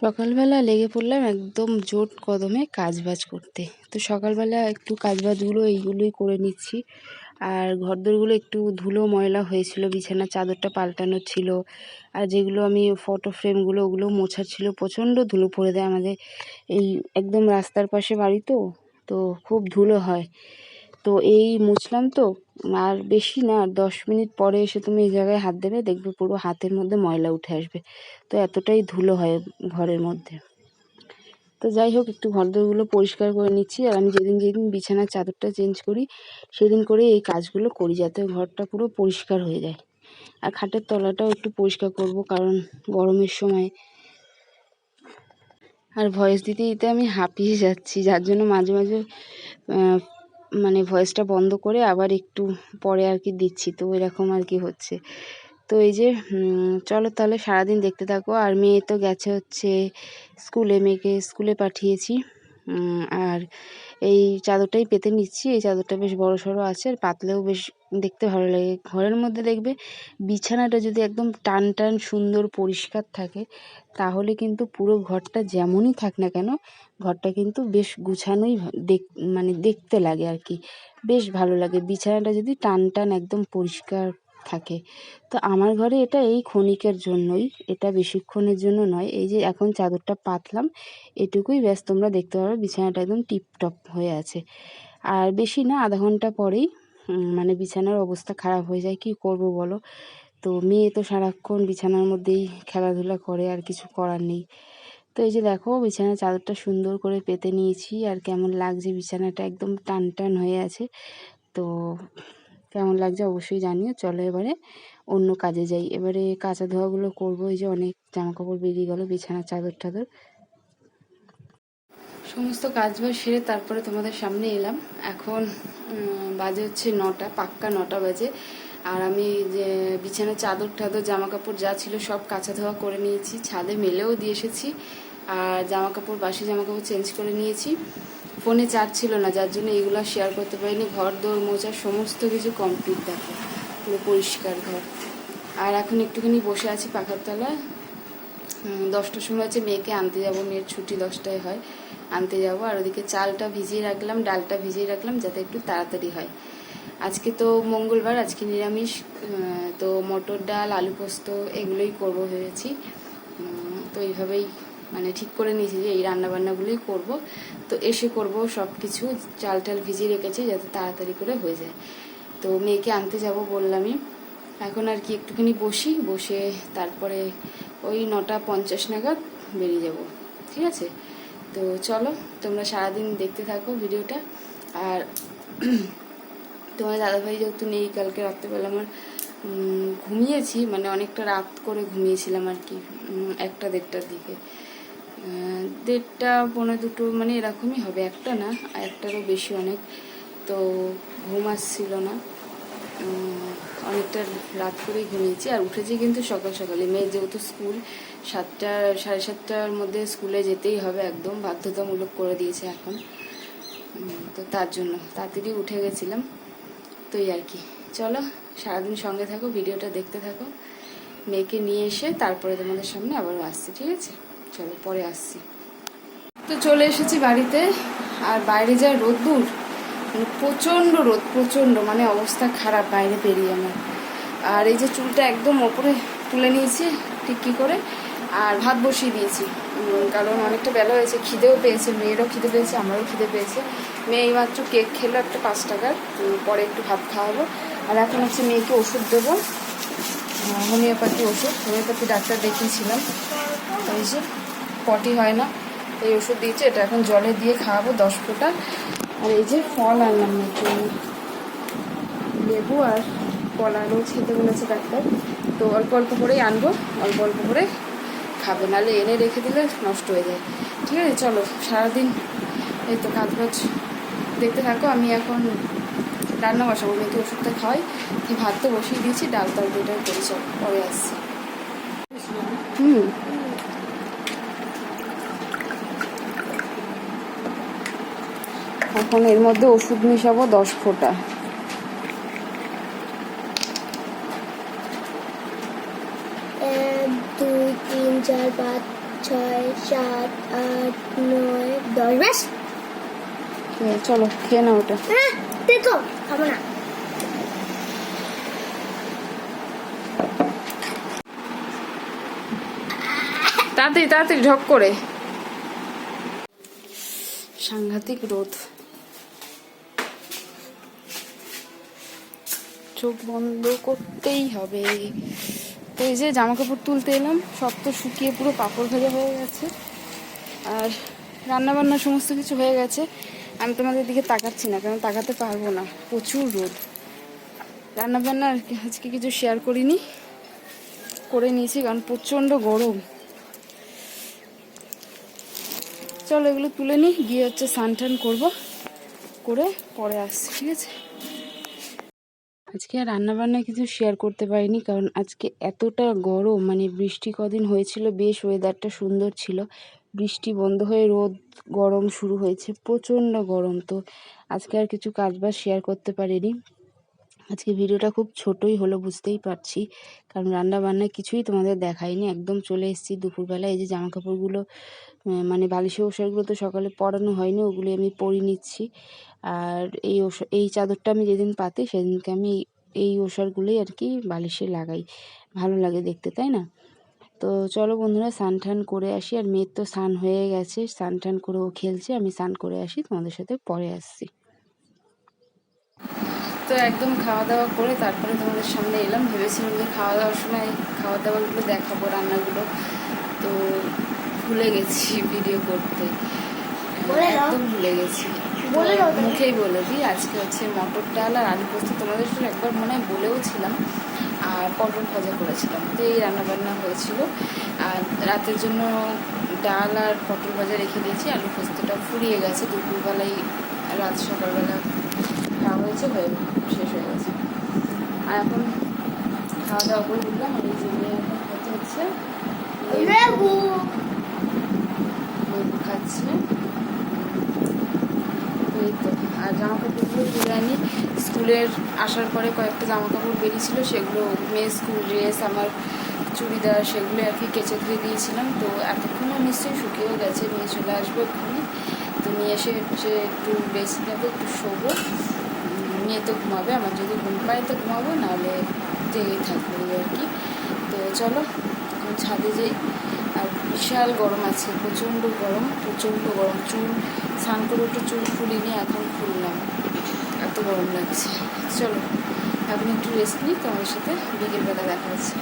সকালবেলা লেগে পড়লাম একদম জোট কদমে কাজবাজ করতে। তো সকালবেলা একটু কাজবাজগুলো এইগুলোই করে নিচ্ছি। আর ঘরদোরগুলো একটু ধুলো, ময়লা হয়েছিল বিছানার চাদরটা পাল্টানো ছিল। আর যেগুলো আমি ফটো ফ্রেমগুলো ওগুলো মোছার ছিল। প্রচণ্ড ধুলো পড়ে দেয় আমাদের। এই একদম রাস্তার পাশে বাড়ি তো তো খুব ধুলো হয়। তো এই মুছলাম তো। আর বেশি না, দশ মিনিট পরে এসে তুমি এই জায়গায় হাত দেবে, দেখবে পুরো হাতের মধ্যে ময়লা উঠে আসবে। তো এতটাই ধুলো হয় ঘরের মধ্যে। তো যাই হোক, একটু ঘরদোরগুলো পরিষ্কার করে নিচ্ছি। আর আমি যেদিন যেদিন বিছানার চাদরটা চেঞ্জ করি, সেদিন করে এই কাজগুলো করি যাতে ঘরটা পুরো পরিষ্কার হয়ে যায়। আর খাটের তলাটাও একটু পরিষ্কার করব, কারণ গরমের সময়। আর ভয়েস দিতে দিতে আমি হাঁপিয়ে যাচ্ছি, যার জন্য মাঝে মাঝে মানে ভয়েসটা বন্ধ করে আবার একটু পরে আর কি দিচ্ছি। তো এরকম আর কি হচ্ছে। তো এই যে চলো তাহলে সারাদিন দেখতে থাকো। আর মেয়ে তো গেছে হচ্ছে স্কুলে মেয়েকে স্কুলে পাঠিয়েছি। আর এই চাদরটাই পেতে নিচ্ছি। এই চাদরটা বেশ বড় সড়ো আছে আর পাতলেও বেশ দেখতে ভালো লাগে। ঘরের মধ্যে দেখবে বিছানাটা যদি একদম টান টান সুন্দর পরিষ্কার থাকে, তাহলে কিন্তু পুরো ঘরটা যেমনই থাক না কেন, ঘরটা কিন্তু বেশ গুছানোই দেখ মানে দেখতে লাগে আর কি। বেশ ভালো লাগে। বিছানাটা যদি টান টান একদম পরিষ্কার থাকে। তো আমার ঘরে এটা এই ক্ষণিকের জন্যই, এটা বেশিক্ষণের জন্য নয়। এই যে এখন চাদরটা পাতলাম, এটুকুই ব্যাস, তোমরা দেখতে পারো বিছানাটা একদম টিপটপ হয়ে আছে। আর বেশি না, আধা ঘণ্টা পরেই মানে বিছানার অবস্থা খারাপ হয়ে যায়, কি করব বলো? তো মেয়ে তো সারাক্ষণ বিছানার মধ্যেই খেলাধুলা করে, আর কিছু করার নেই। তো এই যে দেখো, বিছানার চাদরটা সুন্দর করে পেতে নিয়েছি, আর কেমন লাগছে বিছানাটা, একদম টান টান হয়ে আছে। তো কেমন লাগছে অবশ্যই জানিও। চলো এবারে অন্য কাজে যাই। এবারে কাঁচা ধোয়াগুলো করব, এই যে অনেক জামা কাপড় বেরিয়ে গেলো বিছানার চাদর টাদর। সমস্ত কাজ বাজ সেরে তারপরে তোমাদের সামনে এলাম। এখন বাজে হচ্ছে নটা, পাক্কা নটা বাজে। আর আমি যে বিছানার চাদর টাদর জামা কাপড় যা ছিল সব কাঁচা ধোয়া করে নিয়েছি। ছাদে মেলেও দিয়ে এসেছি। আর জামা কাপড় বাসি জামা কাপড় চেঞ্জ করে নিয়েছি। ফোনে চার্জ ছিল না, যার জন্য এগুলো শেয়ার করতে পারিনি। ঘর দৌড় মোচা সমস্ত কিছু কমপ্লিট দেখো, পুরো পরিষ্কার ঘর। আর এখন একটুখানি বসে আছি পাখার তলায়। দশটার সময় আছে মেয়েকে আনতে যাব, মেয়ের ছুটি দশটায় হয়। আনতে যাব, আর ওদিকে চালটা ভিজিয়ে রাখলাম, ডালটা ভিজিয়ে রাখলাম, যাতে একটু তাড়াতাড়ি হয়। আজকে তো মঙ্গলবার, আজকে নিরামিষ তো মটর ডাল, আলু পোস্ত, এগুলোই করব ভেবেছি। তো এইভাবেই মানে ঠিক করে নিয়েছি যে এই রান্নাবান্নাগুলোই করব। তো এসে করব সব কিছু চাল টাল ভিজিয়ে রেখেছি যাতে তাড়াতাড়ি করে হয়ে যায়। তো মেয়েকে আনতে যাব বললামই। এখন আর কি একটুখানি বসি, বসে তারপরে ওই নটা পঞ্চাশ নাগাদ বেরিয়ে যাব। ঠিক আছে? তো চলো, তোমরা সারাদিন দেখতে থাকো ভিডিওটা। আর তোমার দাদাভাই যেহেতু নেই, কালকে রাত্রেবেলা আমার ঘুমিয়েছি মানে অনেকটা রাত করে ঘুমিয়েছিলাম আর কি একটা দেড়টার দিকে। দেড়টা পনেরো দুটো মানে এরকমই হবে। একটা না একটারও বেশি অনেক। তো ঘুম আসছিল না। অনেকটা রাত করেই ঘুমিয়েছি। আর উঠেছি কিন্তু সকাল সকালে। মেয়ের যেহেতু স্কুল, সাতটা, সাড়ে সাতটার মধ্যে স্কুলে যেতেই হবে একদম। বাধ্যতামূলক করে দিয়েছে এখন। তো তার জন্য। তাড়াতাড়ি উঠে গেছিলাম। তো এই আর কি। চলো, সারাদিন সঙ্গে থাকো, ভিডিওটা দেখতে থাকো। মেয়েকে নিয়ে এসে তারপরে তোমাদের সামনে আবারও আসছি, ঠিক আছে? চলো, পরে আসছি। তো চলে এসেছি বাড়িতে, আর বাইরে যা রোদ্দুর মানে প্রচণ্ড রোদ, প্রচণ্ড মানে অবস্থা খারাপ বাইরে বেরিয়ে আমার। আর এই যে চুলটা একদম ওপরে তুলে নিয়েছি, ঠিক কী করে, আর ভাত বসিয়ে দিয়েছি। কারণ অনেকটা বেলা হয়েছে, খিদেও পেয়েছে, মেয়েরও খিদে পেয়েছে, আমারও খিদে পেয়েছে। মেয়ে এইমাত্র কেক খেলো একটা পাঁচ টাকার পরে একটু ভাত খাওয়াবো। আর এখন হচ্ছে মেয়েকে ওষুধ দেবো হোমিওপ্যাথি ওষুধ, হোমিওপ্যাথি ডাক্তার দেখিয়েছিলাম। ওই যে পটি হয় না এই ওষুধ দিয়েছে এটা এখন জলে দিয়ে খাওয়াবো দশ ফোঁটা। আর এই যে ফল আনলাম নতুন লেবু আর কলা রোজ খেতে বলেছে ডাক্তার। তো অল্প অল্প করেই আনব অল্প অল্প করে খাবে নাহলে এনে রেখে দিলে নষ্ট হয়ে যায়। ঠিক আছে চলো সারাদিন এই তো কাজ বাজ দেখতে থাকো। আমি এখন রান্না বসাবো মেয়েকে ওষুধটা খাওয়াই। কি ভাত তো বসিয়ে দিয়েছি ডাল তরকারিটাও করে চল পরে আসছি। হুম। এখন এর মধ্যে ওষুধ মিশাবো দশ ফোঁটা। দুই তিন চার পাঁচ ছয় সাত আট নয় দশ ব্যাস। চলো খেয়ে নাও ওটা। হ্যাঁ দেখো খাব না। তাড়াতাড়ি তাড়াতাড়ি ঝক করে। সাংঘাতিক রোদ। চোখ বন্ধ করতেই হবে। তো এই যে জামা কাপড় তুলতে এলাম, সব তো শুকিয়ে পুরো পাপড় ভাজা হয়ে গেছে। আর রান্না বান্না সমস্ত কিছু হয়ে গেছে। আমি তোমাদের দিকে তাকাচ্ছি না কারণ তাকাতে পারব না। প্রচুর রোদ। রান্না বান্না আর কি, আজকে কিছু শেয়ার করিনি। করে নিয়েছি, কারণ প্রচণ্ড গরম। চলো এগুলো তুলে নিই, গিয়ে হচ্ছে স্নান টান করব। করে পরে আসছি, ঠিক আছে? আজকে আর রান্না বান্না কিছু শেয়ার করতে পারিনি, কারণ আজকে এতটা গরম মানে বৃষ্টি কদিন হয়েছিল, বেশ ওয়েদারটা সুন্দর ছিল। বৃষ্টি বন্ধ হয়ে রোদ গরম শুরু হয়েছে, প্রচণ্ড গরম। তো আজকে আর কিছু কাজ বাজ শেয়ার করতে পারিনি। আজকে ভিডিওটা খুব ছোটই হলো, বুঝতেই পারছি। কারণ রান্না বান্না কিছুই তোমাদের দেখাইনি, একদম চলে এসেছি দুপুরবেলা। এই যে জামা কাপড়গুলো মানে বালিশের ওষারগুলো তো সকালে পরানো হয়নি, ওগুলি আমি পরিয়ে নিচ্ছি। আর এই এই চাদরটা আমি যেদিন পাতি, সেদিনকে আমি এই ওষারগুলোই আর কি বালিশে লাগাই। ভালো লাগে দেখতে, তাই না? তো চলো বন্ধুরা, স্নান টান করে আসি। আর মেয়ের তো স্নান হয়ে গেছে, স্নান টান করে ও খেলছে, আমি স্নান করে আসি, তোমাদের সাথে পরে আসছি। তো একদম খাওয়া দাওয়া করে তারপরে তোমাদের সামনে এলাম। ভেবেছিলাম যে খাওয়া দাওয়ার সময় খাওয়া দাওয়াগুলো দেখাবো রান্নাগুলো। তো ভুলে গেছি ভিডিও করতে। একদম ভুলে গেছি। মুখেই বলে দিই আজকে হচ্ছে মটর ডাল আর আলু পোস্ত তোমাদের সাথে একবার মনে হয় বলেও ছিলাম আর পটল ভাজা করেছিলাম। তো এই রান্নাবান্না হয়েছিল। আর রাতের জন্য ডাল আর পটল ভাজা রেখে দিয়েছি। আলু পোস্তটা ফুরিয়ে গেছে। দুপুরবেলায় রাত সকালবেলা হয়েছে হয়ে শেষ হয়ে গেছে। আর এখন খাওয়া দাওয়া করে উঠলাম আর এই এখন খাচ্ছে হচ্ছে লেবু। লেবু খাচ্ছে। এই তো আর জামা কাপড়গুলো তুলে আনি। স্কুলের আসার পরে কয়েকটা জামা কাপড় বেরিয়েছিল সেগুলো মেয়ে স্কুল ড্রেস আমার চুড়িদার সেগুলো আর কি কেচে ধুয়ে দিয়েছিলাম। তো এতক্ষণও নিশ্চয়ই শুকিয়েও গেছে নিয়ে চলে আসব এক্ষুনি। তো নিয়ে এসে হচ্ছে একটু বেশি নেব একটু শোবো। মেয়ে তো ঘুমাবে, আমার যদি ঘুম পায় তো ঘুমাবো, নাহলে জেগে থাকব আর কি। তো চলো, এখন ছাদে যে আর বিশাল গরম আছে, প্রচণ্ড গরম প্রচণ্ড গরম। চুল স্নান করে একটু চুল ফুলিনি এখন ফুললাম এত গরম লাগছে। চলো, এখন একটু রেস্ট নিই, তোমাদের সাথে বিকেলবেলা দেখা হচ্ছে।